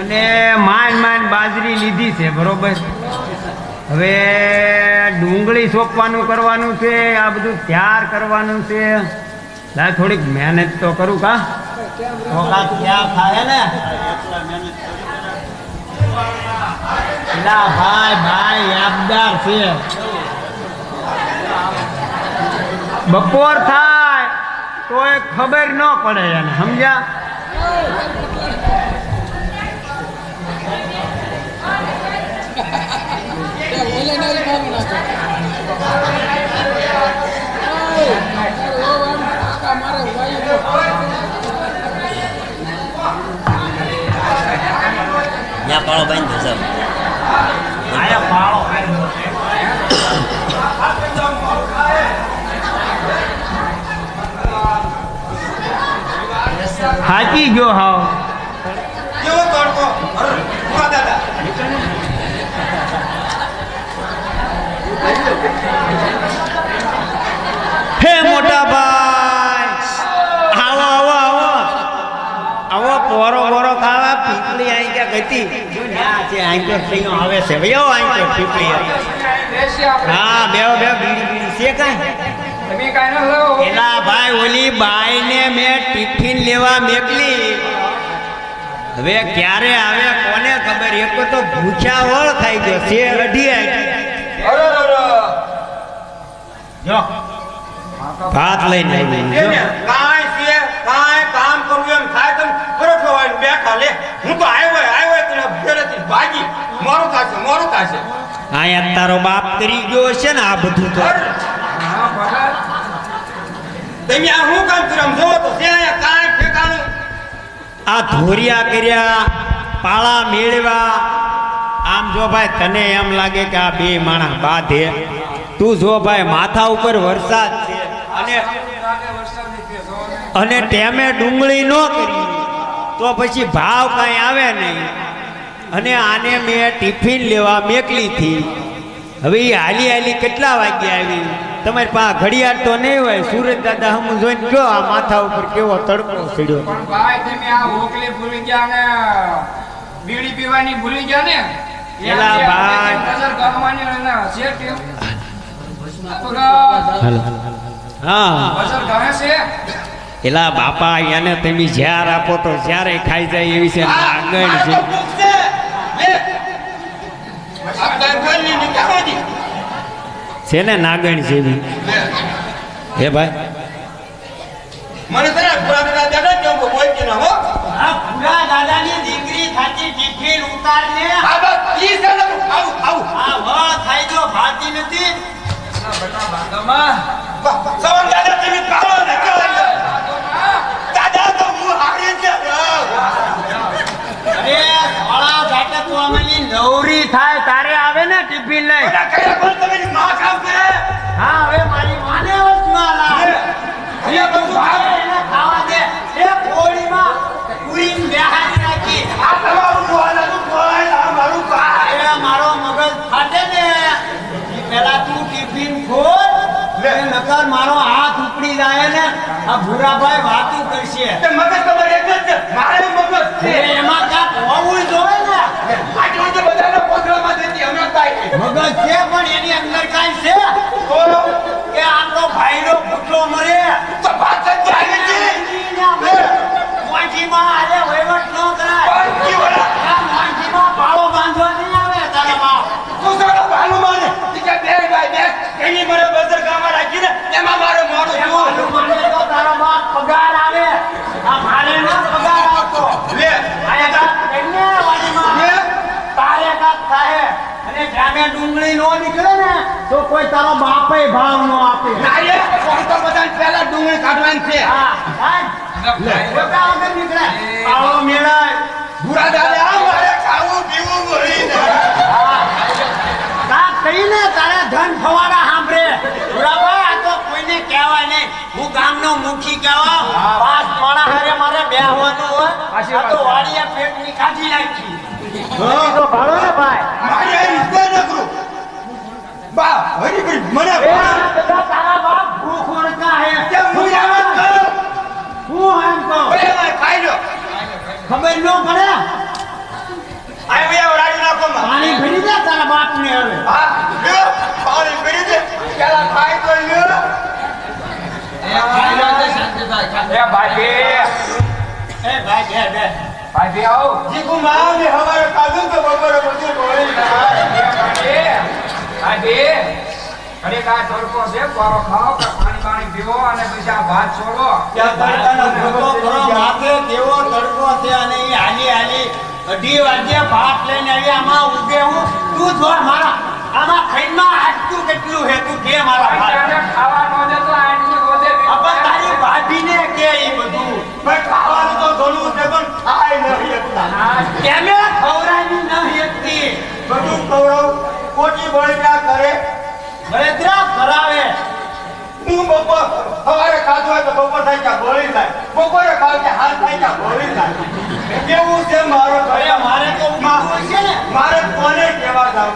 અને માંડ માંડ બાજરી લીધી છે બરોબર? હવે ડુંગળી સોંપવાનું કરવાનું છે આ બધું તૈયાર કરવાનું છે. લાય થોડીક મહેનત તો કરું કા? તૈયાર થાય ને? ભાઈ ભાઈ યાદગાર છે. બપોર થાય તો એ ખબર ન પડે એને સમજ્યા? ત્યાં પાળો બાંધી દે આયા પાળો ગયો હાવ. કેવો તડકો? હે મોટા ભાઈ. આવો આવો આવો. આવો પોરો પોરો ખાવા. પીપળી આઈ ક્યાં ગતી છે આઈ તો આવે છે. ભયો આઈ પીપળી હા બે બે બીડી બીડી. છે કાંઈ? એલા ભાઈ ઓલી બાઈને મેં ટિફિન લેવા મેકલી. હવે ક્યારે આવે કોને ખબર? એક તો ભૂખ્યા વળ ખાઈ ગયો. છે અઢી જો. ભાત લઈને આવી. કાંઈ છે કામ કરવું એમ થાય તો પરોઠો વાળીને બેઠા લે. હું તો આવ્યો આવ્યો તને ઘરેથી ભાગી. મોરું થશે મોરું થશે. અહીંયા તારો બાપ કરી ગયો છે ને આ બધું તો. તમે આ શું કામ કર્યું? જો તો છે અહીંયા ઠેકાણું. આ ધોરિયા કર્યા પાળા મેળવા આમ જો ભાઈ તને એમ લાગે કે આ બે માણસ બાધે. તું જો ભાઈ માથા ઉપર વરસાદ છે અને અને ટેમે ડુંગળી ન કરી. તો પછી ભાવ કઈ આવે નહીં. અને આને મેં ટિફિન લેવા મેકલી હતી. હવે એ હાલી હાલી કેટલા વાગે આવી? તમારી પાસે ઘડિયાળ તો નહીં હોય. સુરત દાદા હમ જોઈને જો આ માથા ઉપર કેવો તડકો ચડ્યો. પણ ભાઈ તમે આ ઓકલી ભૂલી ગયા ને બીડી પીવાની ભૂલી ગયા ને? એલા ભાઈ. ને. તો હા. બજાર ગમે છે? એલા બાપા એને તમે જ્યાર આપો તો જ્યારે ખાઈ જાય એવી છે. નાગણ છે. છે. ની ને નાગણ જેવી. હે ભાઈ. મને તને પુરાના દાદા કેવું બોલતી ના હો. આ પૂરા દાદાની દીકરી થાતી ટિફિન ઉતારને આ બસ ઈ છે ને આવું આવું આ વળ ખાઈ ગયો ભાતી નથી. સવન દાદા તમે કાવો ને કાવો આ ભૂરાભાઈ વાતું કરશે. મગજ તમારે એક જ મારે મગજ છે એ એમાં કાંક હોવું જોવે ને આટલું તો બધાને પોતરામાં દેતી અમે કાંઈ મગજ છે પણ એની અંદર કાંઈ છે તો કે આપણો ભાઈનો ભૂખો મરે તો ભાત જ જાય છે મોંઘીમાં આજે વહીવટ ન કરાય પાંચી વડા આ મોંઘીમાં પાળો બાંધવા નહીં આવે તારા બાપ તું સારો ભાનુ માને ઈ કે બે ભાઈ બે એની મને બજાર ગામમાં રાખીને એમાં મારે મોડું એ થયું મારું માને તો તારો બાપ પગાર આવે આ મારે ન પગાર આવતો લે આયા કાંક કરીને વાડીમાં લે તારે કાંક થાય અને જાને ડુંગળી નો નીકળે ને તો કોઈ તારો બાપે ભાવ નો આપે નાયે કોણ તો બધાને પહેલા ડુંગળી કાઢવાની છે. દાદા આ મારે ખાવું પીવું કહીને તારે ધન ફવાડા સાંભળે? બરાબર આ તો કોઈને કહેવાય નહીં. હું ગામનો મુખી કહેવા પાંચ માણા હારે મારે બેહવાનું હોય. આ તો વાડીએ પેટની કાઢી નાખી. તો ભાડો ને ભાઈ. મારે બા હરી કરી. મને તારા બાપ ભૂખ ઓળખા હે. કેમ હું આમ જ કરું હું એમ કહું. ભલે ભાઈ ખાઈ લો. ખબર ન પડે? પાણી ભરી દે તારા બાપને હવે. હા લ્યો પાણી પી દે. પેલા ખાઈ તો લ્યો. એ ભાઈ એ ભાઈ બે. બે ભાઈ આવો. જીગુ માં ને હવારે ખાધું તો બપોરે બધું ગોળી ખાય પાણી પાણી પીવો અને પછી ભાત છોડો. ત્યાં તડકાનો ભૂકો કરો માથે કેવો તડકો છે અને એ હાલી હાલી અઢી વાગ્યે ભાત લઈને આવી આમાં ઉગે હું. તું જો મારા આમાં ખાઈમાં આટલું કેટલું હે તું કે મારા ખાવાનો છે તો આટલી તારી ભાભીને કે એ બધું? ખાધું હોય તો બપોર થાય ત્યાં ગોળી થાય. બપોરે ખાવ ત્યાં હાથ થાય ત્યાં ગોળી થાય. કેવું છે મારો ભાઈ? મારે તો ઊંઘવું છે ને. મારે કોને કહેવા જાવ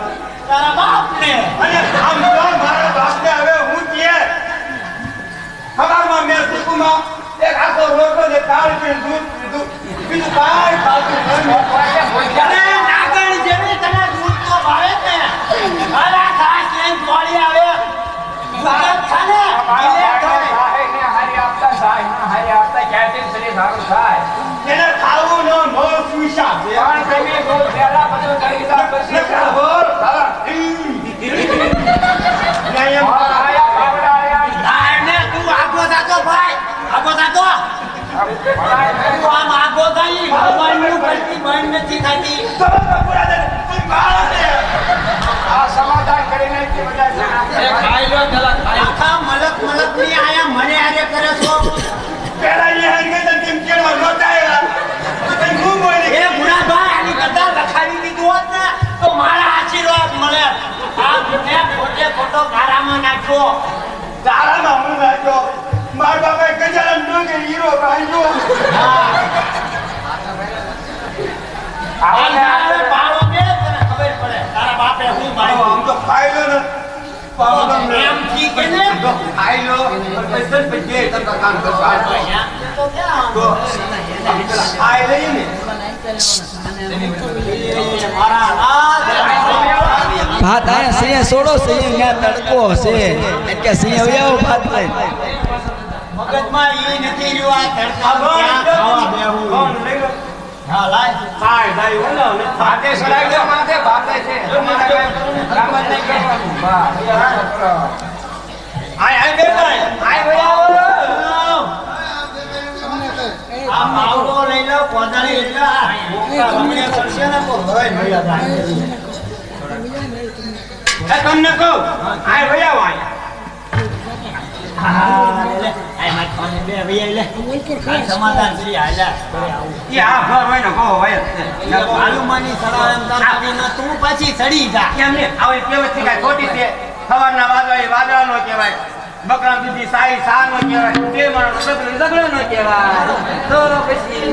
તારા બાપને. અને આમ તો મારા બાપને હવે હું કે ખબરમાં મેં સુકુમાં એક આખો રોટલો ને દાળ પીને દૂધ પીધું. બીજું કાંઈ ખાતું નહીં આગો થઈ ભગવાનનું કરતી બંધ નથી થતી સમજ પૂરા દે તું કાળો છે આખા મલક મલકની આયા મને હારે કરે છો પેલા એ હારી ગઈ તો તેમ કેળવા નહોતા આવ્યા. તો તઈ હું બોલી એ ગુણાભાઈ આની કરતા લખાવી દીધું હોત ને તો મારા આશીર્વાદ મળે આ મેં ખોટે ખોટો હું નાખ્યો મારા હીરો પાડો તને ખબર પડે તારા બાપે હું આમ તો ને ને. એમ ઠીક ને જે કામ. તો ક્યાં તો ને મારા ભાત આયા સિંહ છોડો સિંહ ત્યાં તડકો છે એટલે સિંહ આવ્યા ભાત લઈ. મગજમાં ઈ નથી રહ્યું આ તડકા ખાવા બેહું? હા લાય. થાય જાય ઓલો ને ભાતે સડાઈ દો માથે ભાતે છે. કામ જ નહીં કરવાનું. બસ. આય આય બેટા આય ભઈ આવો આ માવડો લઈ લો પોતાની એટલે આ રમણીય કરશે ને તો ભરાય મળ્યા થાય એ તમને કહું આ લે આ સમાધાન હાલ્યા કરે કરીને તું પાછી ચડી જા. કેમ ને આવી કાંઈ ખોટી છે. સવારના વાદળા એ વાદળા નો કહેવાય બકરા સુધી સાઈ સા નો કહેવાય બે મારો સગડો નો કહેવાય. તો પછી